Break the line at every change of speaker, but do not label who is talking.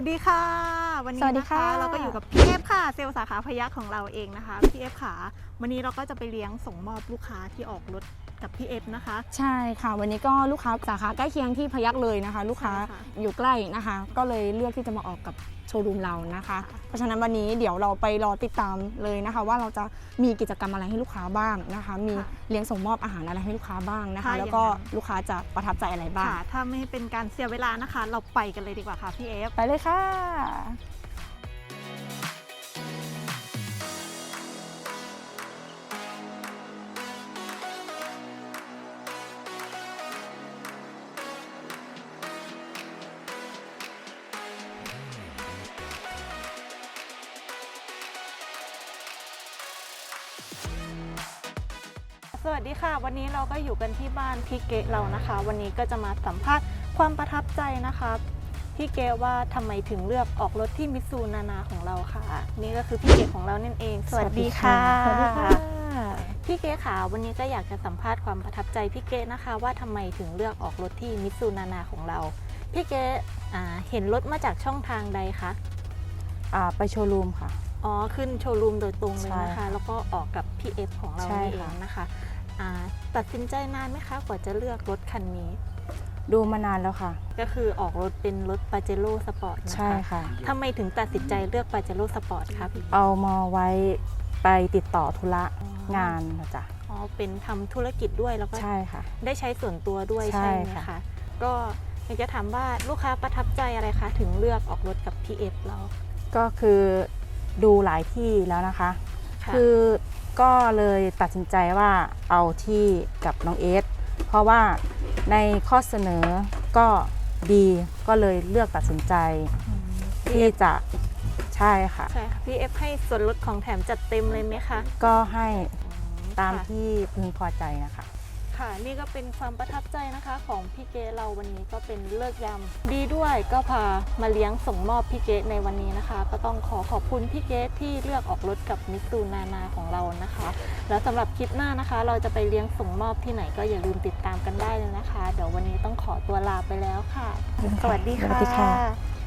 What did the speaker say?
วัสดีค่ะ วันนี้
สวัสดี
นะคะ
ค่ะ
เราก็อยู่กับพี่เอฟค่ะ เซลล์สาขาพยัคฆ์ของเราเองนะคะพี่เอฟค่ะ วันนี้เราก็จะไปเลี้ยงส่งมอบลูกค้าที่ออกรถ กับพี่เอฟนะคะ
ใช่ค่ะ วันนี้ก็ลูกค้าสาขาใกล้เคียงที่พยักเลยนะคะ ลูกค้า
ใช่ค่ะ
อยู่ใกล้นะคะ ก็เลยเลือกที่จะมาออกกับโชว์รูมเรานะคะ
ค่ะ
เพราะฉะนั้นวันนี้เดี๋ยวเราไปรอติดตามเลยนะคะ ว่าเราจะมีกิจกรรมอะไรให้ลูกค้าบ้างนะคะ มีเลี้ยงส่งมอบอาหารอะไรให้ลูกค้าบ้างนะคะแล้วก็ลูกค้าจะประทับใจอะไรบ้าง
ค่ะ ถ้าไม่เป็นการเสียเวลานะคะ เราไปกันเลยดีกว่าค่ะพี่เอฟ
ไปเลยค่ะ
สวัสดีค่ะ วันนี้เราก็อยู่กันที่บ้านพี่เกะเรานะคะ วันนี้ก็จะมาสัมภาษณ์ความประทับใจนะคะพี่เกะว่าทำไมถึงเลือกออกรถที่มิตซูนานาของเราค่ะ นี่ก็คือพี่เกะของเรานั่นเอง สวัสดีค่ะ
สวัสดีค่ะ
พี่เก๋ค่ะ วันนี้ก็อยากจะสัมภาษณ์ความประทับใจพี่เก๋นะคะ ว่าทำไมถึงเลือกออกรถที่มิตซูนานาของเรา พี่เก๋อ่าเห็นรถมาจากช่องทางใดคะ
อ่าไปโชว์รูมค่ะ
อ๋อ ขึ้นโชว์รูมโดยตรงเลย
ใช่
นะคะ
ค่ะ
แล้วก็ออกกับพี่เอฟของเรา
ใช่
นี่เอ
ค่ะ
งนะคะอ่าตัดสินใจนานไหมคะ กว่าจะเลือกรถคันนี้
ดูมานานแล้วค่ะ
ก็คือออกรถเป็นรถปาเจโร่สปอร์ตนะ
ใช่
คะ
ค่ะ
ทำไมถึงตัดสินใจเลือกปาเจโร่สปอร์ตคะพี่
เอามาไว้ไปติดต่อธุระงานนะจ๊ะ
อ๋อ เป็นทำธุรกิจด้วยแล้วก็
ใช่ค่ะ
ได้ใช้ส่วนตัวด้วย
ใช่
ใช่ไหม
ค่ะ
คะก็อยากจะถามว่าลูกค้าประทับใจอะไรคะ ถึงเลือกออกรถกับพี่เอฟเรา
ก็คือ ดูหลายที่แล้วนะคะ
ค่ะ
คือก็เลยตัดสินใจว่าเอาที่กับน้องเอสเพราะว่าในข้อเสนอก็ดีก็เลยเลือกตัดสินใจ ที่จะใช่ค่ะ
ใช่ค่ะพี่เอฟให้ส่วนลดของแถมจัดเต็มเลยไหมคะ
ก็ให้ตาม
ค่ะ
ที่พึงพอใจนะคะ
ค่ะ นี่ก็เป็นความประทับใจนะคะ ของพี่เกเราวันนี้ก็เป็นเลิกยามดีด้วยก็พามาเลี้ยงส่งมอบพี่เกในวันนี้นะคะ ก็ต้องขอขอบคุณพี่เกที่เลือกออกรถกับมิตซูนานาของเรานะคะ แล้วสำหรับคลิปหน้านะคะ เราจะไปเลี้ยงส่งมอบที่ไหนก็อย่าลืมติดตามกันได้เลยนะคะ เดี๋ยววันนี้ต้องขอตัวลาไปแล้วค่ะ สวัสดี
สวั
ค่ะ
สดีค่ะ